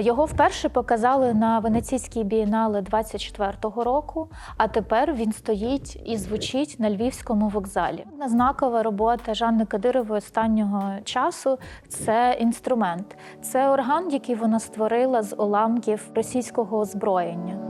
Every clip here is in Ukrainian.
Його вперше показали на Венеційській бієнале 24-го року, а тепер він стоїть і звучить на львівському вокзалі. Знакова робота Жанни Кадирової останнього часу це інструмент. Це орган, який вона створила з уламків російського озброєння.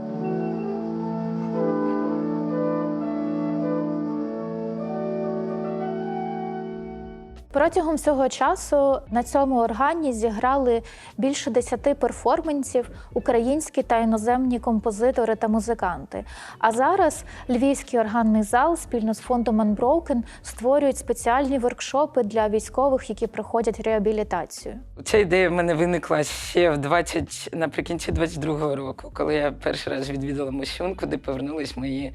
Протягом всього часу на цьому органі зіграли більше десяти перформансів українські та іноземні композитори та музиканти. А зараз Львівський органний зал спільно з фондом Unbroken створюють спеціальні воркшопи для військових, які проходять реабілітацію. Ця ідея в мене виникла ще в 20, наприкінці 22-го року, коли я перший раз відвідала Мосюн, куди повернулись мої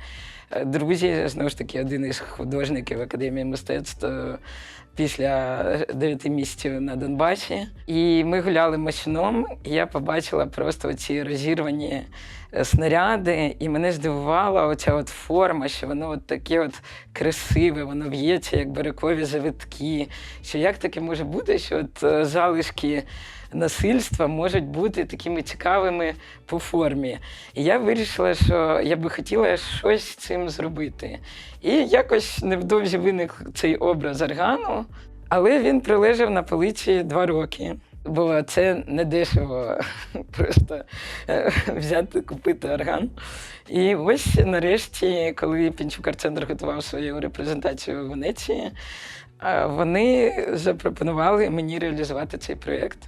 е, друзі. Знову ж таки, один із художників Академії мистецтв е, після дев'яти місяців на Донбасі. І ми гуляли Мосюном, і я побачила просто ці розірвані е, снаряди, і мене здивувала оця от форма, що воно от таке от красиве, воно в'ється, як барикові завитки. Що як таке може бути, що от е, залишки насильства можуть бути такими цікавими по формі. І я вирішила, що я би хотіла щось з цим зробити. І якось невдовзі виник цей образ органу, але він прилежав на полиці два роки. Бо це не дешево просто е, взяти, купити орган. І ось нарешті, коли Пінчук Арт-центр готував свою репрезентацію в Венеції, е, вони запропонували мені реалізувати цей проєкт.